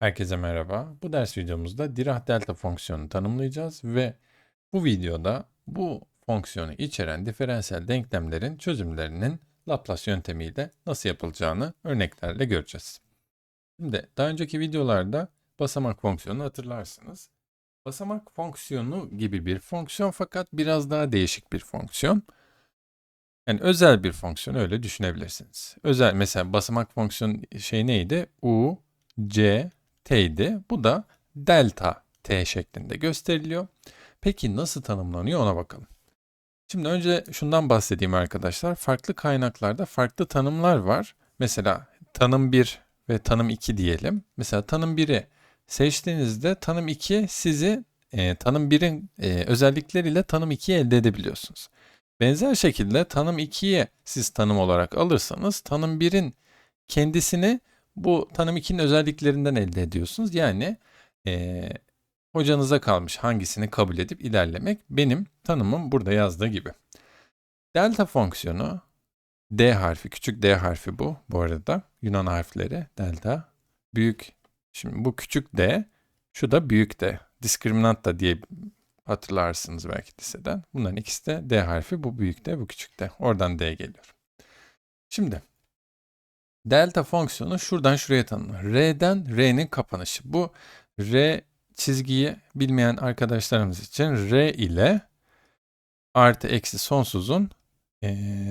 Herkese merhaba. Bu ders videomuzda Dirac delta fonksiyonunu tanımlayacağız ve bu videoda bu fonksiyonu içeren diferansiyel denklemlerin çözümlerinin Laplace yöntemiyle nasıl yapılacağını örneklerle göreceğiz. Şimdi daha önceki videolarda basamak fonksiyonunu hatırlarsınız. Basamak fonksiyonu gibi bir fonksiyon fakat biraz daha değişik bir fonksiyon. Yani özel bir fonksiyon öyle düşünebilirsiniz. Özel mesela basamak fonksiyon şey neydi? U, C, t'ydi. Bu da delta t şeklinde gösteriliyor. Peki nasıl tanımlanıyor ona bakalım. Şimdi önce şundan bahsedeyim arkadaşlar. Farklı kaynaklarda farklı tanımlar var. Mesela tanım 1 ve tanım 2 diyelim. Mesela tanım 1'i seçtiğinizde tanım 2 sizi e, tanım 1'in e, özellikleriyle tanım 2'yi elde edebiliyorsunuz. Benzer şekilde tanım 2'yi siz tanım olarak alırsanız tanım 1'in kendisini bu tanım 2'nin özelliklerinden elde ediyorsunuz. Yani e, hocanıza kalmış hangisini kabul edip ilerlemek. Benim tanımım burada yazdığı gibi. Delta fonksiyonu D harfi, küçük D harfi bu bu arada. Yunan harfleri delta, büyük. Şimdi bu küçük D, şu da büyük D. Diskriminant da diye hatırlarsınız belki liseden. Bunların ikisi de D harfi, bu büyük D, bu küçük D. Oradan D geliyor. Şimdi Delta fonksiyonu şuradan şuraya tanımlanır. R'den R'nin kapanışı. Bu R çizgiyi bilmeyen arkadaşlarımız için R ile artı eksi sonsuzun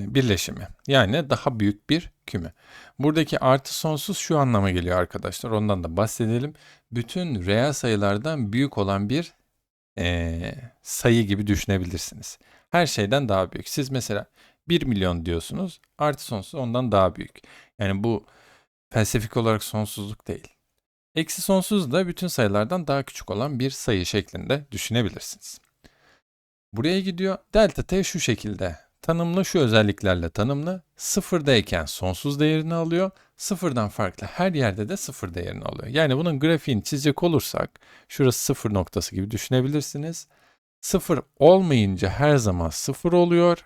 birleşimi. Yani daha büyük bir küme. Buradaki artı sonsuz şu anlama geliyor arkadaşlar. Ondan da bahsedelim. Bütün reel sayılardan büyük olan bir sayı gibi düşünebilirsiniz. Her şeyden daha büyük. Siz mesela 1 milyon diyorsunuz. Artı sonsuz ondan daha büyük. Yani bu felsefik olarak sonsuzluk değil. Eksi sonsuz da bütün sayılardan daha küçük olan bir sayı şeklinde düşünebilirsiniz. Buraya gidiyor. Delta t şu şekilde. Tanımlı şu özelliklerle tanımlı. Sıfırdayken sonsuz değerini alıyor. Sıfırdan farklı her yerde de sıfır değerini alıyor. Yani bunun grafiğini çizecek olursak şurası sıfır noktası gibi düşünebilirsiniz. Sıfır olmayınca her zaman sıfır oluyor.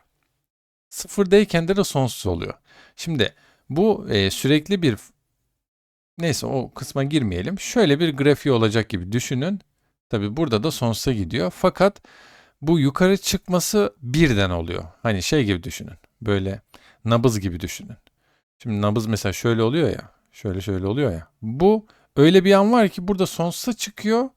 Sıfırdayken de, de sonsuz oluyor. Şimdi bu e, sürekli bir neyse o kısma girmeyelim. Şöyle bir grafiği olacak gibi düşünün. Tabi burada da sonsuza gidiyor. Fakat bu yukarı çıkması birden oluyor. Hani şey gibi düşünün. Böyle nabız gibi düşünün. Şimdi nabız mesela şöyle oluyor ya. Şöyle şöyle oluyor ya. Bu öyle bir an var ki burada sonsuza çıkıyor.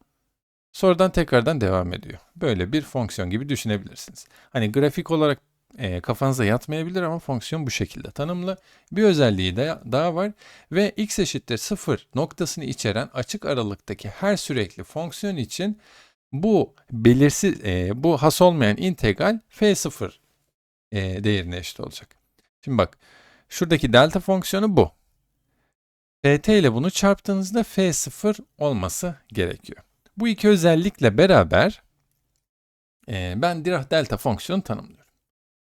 Sonradan tekrardan devam ediyor. Böyle bir fonksiyon gibi düşünebilirsiniz. Hani grafik olarak e, kafanıza yatmayabilir ama fonksiyon bu şekilde tanımlı. Bir özelliği de daha var ve x eşittir 0 noktasını içeren açık aralıktaki her sürekli fonksiyon için bu belirsiz, e, bu has olmayan integral f0 e, değerine eşit olacak. Şimdi bak, şuradaki delta fonksiyonu bu. ft ile bunu çarptığınızda f0 olması gerekiyor. Bu iki özellikle beraber e, ben Dirac delta fonksiyonu tanımlıyorum.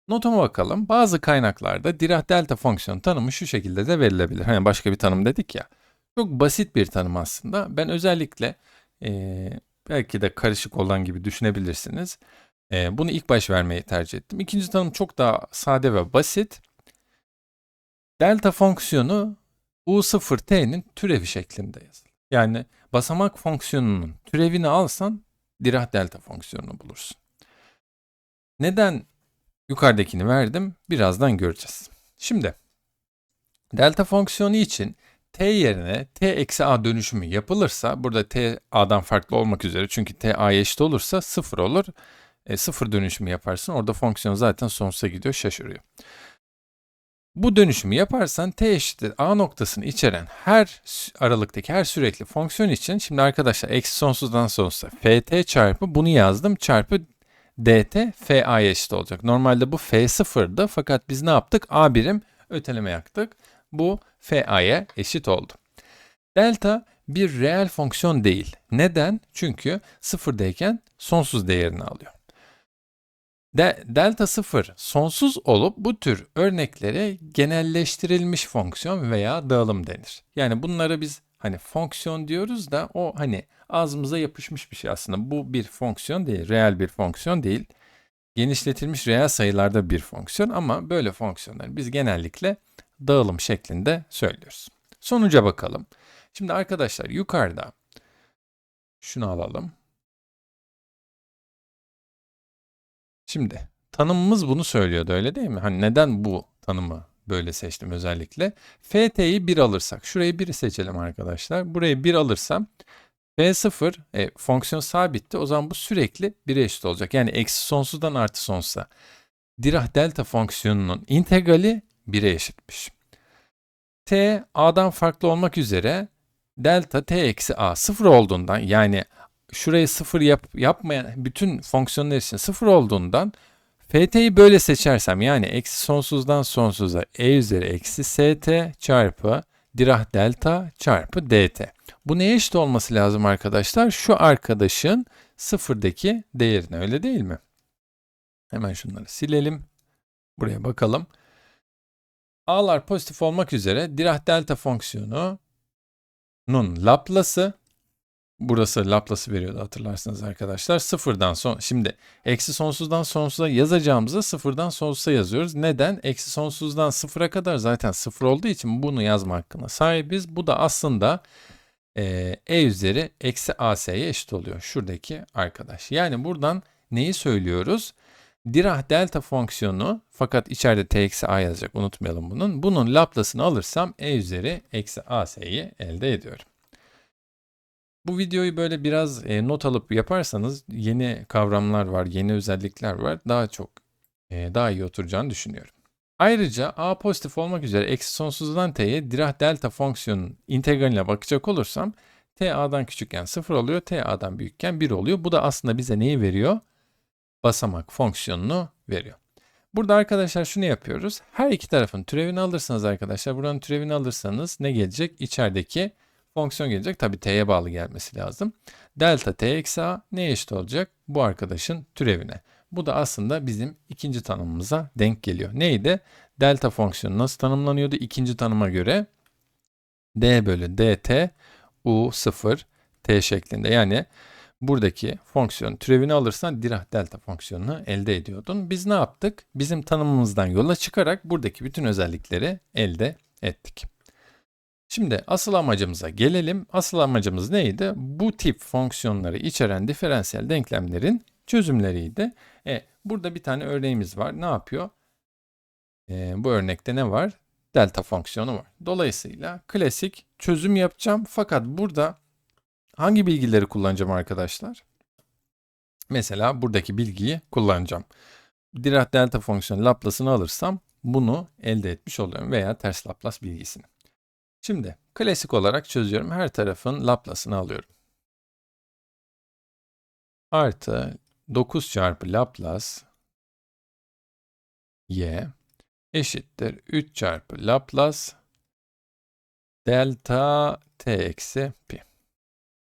Notuma bakalım. Bazı kaynaklarda Dirac delta fonksiyon tanımı şu şekilde de verilebilir. Hani başka bir tanım dedik ya. Çok basit bir tanım aslında. Ben özellikle e, belki de karışık olan gibi düşünebilirsiniz. E, bunu ilk baş vermeyi tercih ettim. İkinci tanım çok daha sade ve basit. Delta fonksiyonu u0t'nin türevi şeklinde yazılır. Yani basamak fonksiyonunun türevini alsan Dirac delta fonksiyonunu bulursun. Neden Yukarıdakini verdim. Birazdan göreceğiz. Şimdi delta fonksiyonu için t yerine t eksi a dönüşümü yapılırsa burada t a'dan farklı olmak üzere çünkü t a'ya eşit olursa sıfır olur. E, sıfır dönüşümü yaparsın. Orada fonksiyon zaten sonsuza gidiyor şaşırıyor. Bu dönüşümü yaparsan t eşittir a noktasını içeren her aralıktaki her sürekli fonksiyon için şimdi arkadaşlar eksi sonsuzdan sonsuza ft çarpı bunu yazdım çarpı dt FA'ya eşit olacak. Normalde bu F sıfırdı fakat biz ne yaptık? A birim öteleme yaptık. Bu FA'ya eşit oldu. Delta bir reel fonksiyon değil. Neden? Çünkü sıfırdayken sonsuz değerini alıyor. De, delta sıfır sonsuz olup bu tür örneklere genelleştirilmiş fonksiyon veya dağılım denir. Yani bunları biz hani fonksiyon diyoruz da o hani ağzımıza yapışmış bir şey aslında. Bu bir fonksiyon değil, reel bir fonksiyon değil. Genişletilmiş reel sayılarda bir fonksiyon ama böyle fonksiyonları biz genellikle dağılım şeklinde söylüyoruz. Sonuca bakalım. Şimdi arkadaşlar yukarıda şunu alalım. Şimdi tanımımız bunu söylüyordu öyle değil mi? Hani neden bu tanımı böyle seçtim özellikle? ft'yi 1 alırsak, şurayı 1 seçelim arkadaşlar. Burayı 1 alırsam f0 e, fonksiyon sabitti. O zaman bu sürekli 1'e eşit olacak. Yani eksi sonsuzdan artı sonsuza. Dirac delta fonksiyonunun integrali 1'e eşitmiş. t a'dan farklı olmak üzere delta t eksi a sıfır olduğundan yani şurayı sıfır yap, yapmayan bütün fonksiyonlar için sıfır olduğundan ft'yi böyle seçersem yani eksi sonsuzdan sonsuza e üzeri eksi st çarpı Dirac delta çarpı dt. Bu neye eşit olması lazım arkadaşlar? Şu arkadaşın sıfırdaki değerine öyle değil mi? Hemen şunları silelim. Buraya bakalım. A'lar pozitif olmak üzere Dirac delta fonksiyonu nun Laplace'ı burası Laplace'ı veriyordu hatırlarsınız arkadaşlar. Sıfırdan son şimdi eksi sonsuzdan sonsuza yazacağımızı sıfırdan sonsuza yazıyoruz. Neden? Eksi sonsuzdan sıfıra kadar zaten sıfır olduğu için bunu yazma hakkına sahibiz. Bu da aslında e, e üzeri eksi as'ye eşit oluyor. Şuradaki arkadaş. Yani buradan neyi söylüyoruz? Dirac delta fonksiyonu fakat içeride t eksi a yazacak unutmayalım bunun. Bunun Laplace'ını alırsam e üzeri eksi as'yi elde ediyorum. Bu videoyu böyle biraz e, not alıp yaparsanız yeni kavramlar var, yeni özellikler var. Daha çok, e, daha iyi oturacağını düşünüyorum. Ayrıca a pozitif olmak üzere eksi sonsuzdan t'ye Dirac delta fonksiyonun integraline bakacak olursam t a'dan küçükken 0 oluyor, t a'dan büyükken 1 oluyor. Bu da aslında bize neyi veriyor? Basamak fonksiyonunu veriyor. Burada arkadaşlar şunu yapıyoruz. Her iki tarafın türevini alırsanız arkadaşlar, buranın türevini alırsanız ne gelecek? İçerideki fonksiyon gelecek. Tabi t'ye bağlı gelmesi lazım. Delta t eksi a neye eşit olacak? Bu arkadaşın türevine. Bu da aslında bizim ikinci tanımımıza denk geliyor. Neydi? Delta fonksiyonu nasıl tanımlanıyordu? İkinci tanıma göre d bölü dt u 0 t şeklinde. Yani buradaki fonksiyon türevini alırsan Dirac delta fonksiyonunu elde ediyordun. Biz ne yaptık? Bizim tanımımızdan yola çıkarak buradaki bütün özellikleri elde ettik. Şimdi asıl amacımıza gelelim. Asıl amacımız neydi? Bu tip fonksiyonları içeren diferansiyel denklemlerin çözümleriydi. E, burada bir tane örneğimiz var. Ne yapıyor? E, bu örnekte ne var? Delta fonksiyonu var. Dolayısıyla klasik çözüm yapacağım. Fakat burada hangi bilgileri kullanacağım arkadaşlar? Mesela buradaki bilgiyi kullanacağım. Dirac delta fonksiyonu Laplace'ını alırsam bunu elde etmiş oluyorum veya ters Laplace bilgisini. Şimdi klasik olarak çözüyorum. Her tarafın Laplace'ını alıyorum. Artı 9 çarpı Laplace y eşittir 3 çarpı Laplace delta t eksi pi.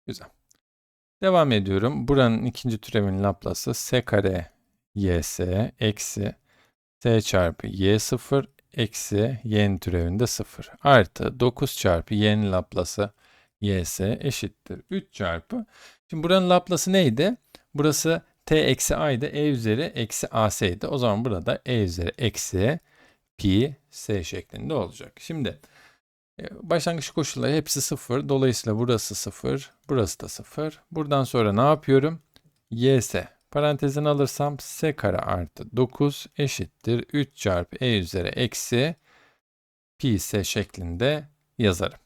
Güzel. Devam ediyorum. Buranın ikinci türevin Laplace'ı s kare ys eksi t çarpı y0 eksi y'nin türevinde 0 artı 9 çarpı y'nin laplası ys eşittir 3 çarpı. Şimdi buranın laplası neydi? Burası t eksi a idi. e üzeri eksi as idi. O zaman burada e üzeri eksi pi s şeklinde olacak. Şimdi e, başlangıç koşulları hepsi 0. Dolayısıyla burası 0. Burası da 0. Buradan sonra ne yapıyorum? ys Parantezini alırsam s kare artı 9 eşittir 3 çarpı e üzeri eksi pi s şeklinde yazarım.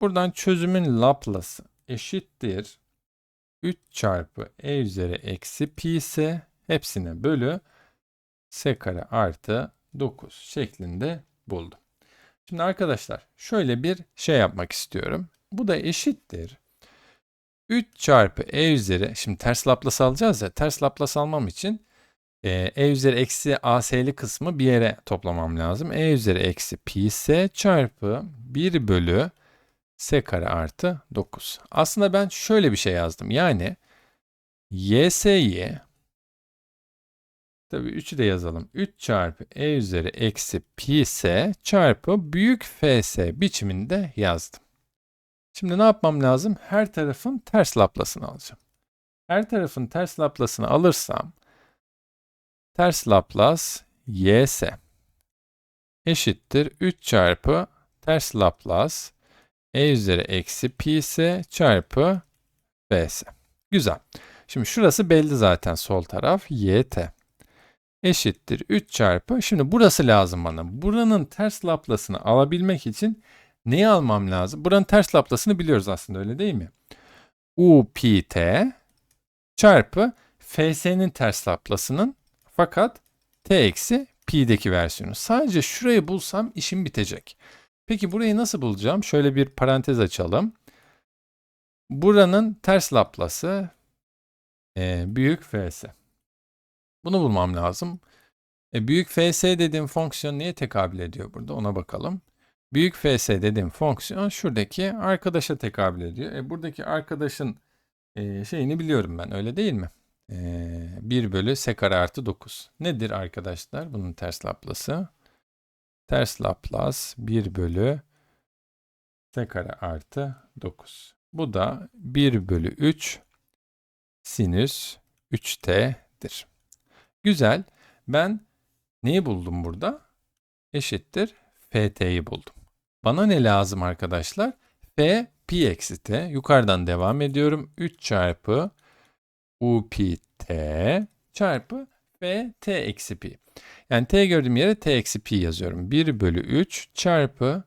Buradan çözümün Laplace eşittir 3 çarpı e üzeri eksi pi s hepsine bölü s kare artı 9 şeklinde buldum. Şimdi arkadaşlar şöyle bir şey yapmak istiyorum. Bu da eşittir 3 çarpı e üzeri, şimdi ters Laplace alacağız ya, ters Laplace almam için e, e üzeri eksi as'li kısmı bir yere toplamam lazım. e üzeri eksi pi s çarpı 1 bölü s kare artı 9. Aslında ben şöyle bir şey yazdım. Yani y's'yi Tabii 3'ü de yazalım. 3 çarpı e üzeri eksi pi s çarpı büyük fs biçiminde yazdım. Şimdi ne yapmam lazım? Her tarafın ters Laplace'ını alacağım. Her tarafın ters Laplace'ını alırsam ters Laplace ys eşittir 3 çarpı ters Laplace e üzeri eksi pi çarpı vs. Güzel. Şimdi şurası belli zaten sol taraf yt eşittir 3 çarpı. Şimdi burası lazım bana. Buranın ters laplasını alabilmek için neyi almam lazım? Buranın ters laplasını biliyoruz aslında öyle değil mi? u pi t çarpı fs'nin ters laplasının fakat t eksi pi'deki versiyonu. Sadece şurayı bulsam işim bitecek. Peki burayı nasıl bulacağım? Şöyle bir parantez açalım. Buranın ters laplası e, büyük fs. Bunu bulmam lazım. E, büyük fs dediğim fonksiyon neye tekabül ediyor burada? Ona bakalım. Büyük fs dediğim fonksiyon şuradaki arkadaşa tekabül ediyor. E, buradaki arkadaşın e, şeyini biliyorum ben öyle değil mi? E, 1 bölü s kare artı 9. Nedir arkadaşlar bunun ters laplası? Ters laplas 1 bölü s kare artı 9. Bu da 1 bölü 3 sinüs 3t'dir. Güzel. Ben neyi buldum burada? Eşittir ft'yi buldum. Bana ne lazım arkadaşlar? f pi eksi t. Yukarıdan devam ediyorum. 3 çarpı u pi t çarpı f t eksi pi. Yani t gördüğüm yere t eksi pi yazıyorum. 1 bölü 3 çarpı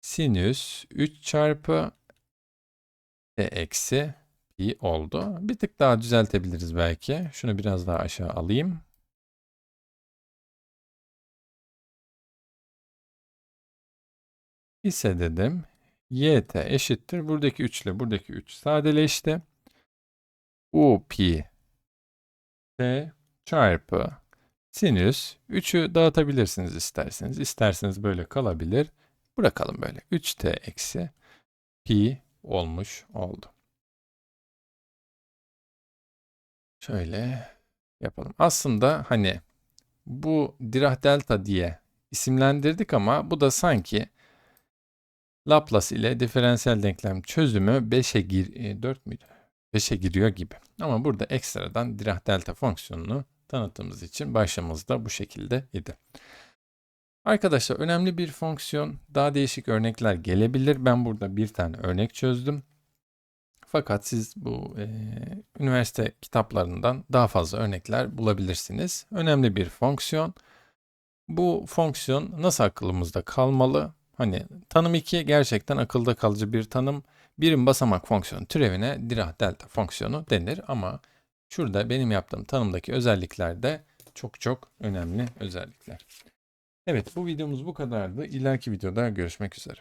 sinüs 3 çarpı t eksi pi oldu. Bir tık daha düzeltebiliriz belki. Şunu biraz daha aşağı alayım. İse dedim yt eşittir. Buradaki 3 ile buradaki 3 sadeleşti. u pi t çarpı sinüs 3'ü dağıtabilirsiniz isterseniz. İsterseniz böyle kalabilir. Bırakalım böyle. 3t eksi pi olmuş oldu. Şöyle yapalım. Aslında hani bu Dirac delta diye isimlendirdik ama bu da sanki Laplace ile diferansiyel denklem çözümü 5'e gir 4 müydü? 5'e giriyor gibi. Ama burada ekstradan Dirac delta fonksiyonunu tanıttığımız için başlamamız da bu şekilde idi. Arkadaşlar önemli bir fonksiyon. Daha değişik örnekler gelebilir. Ben burada bir tane örnek çözdüm. Fakat siz bu e, üniversite kitaplarından daha fazla örnekler bulabilirsiniz. Önemli bir fonksiyon. Bu fonksiyon nasıl aklımızda kalmalı? Hani tanım 2 gerçekten akılda kalıcı bir tanım. Birim basamak fonksiyonu türevine Dirac delta fonksiyonu denir ama şurada benim yaptığım tanımdaki özellikler de çok çok önemli özellikler. Evet bu videomuz bu kadardı. İleriki videoda görüşmek üzere.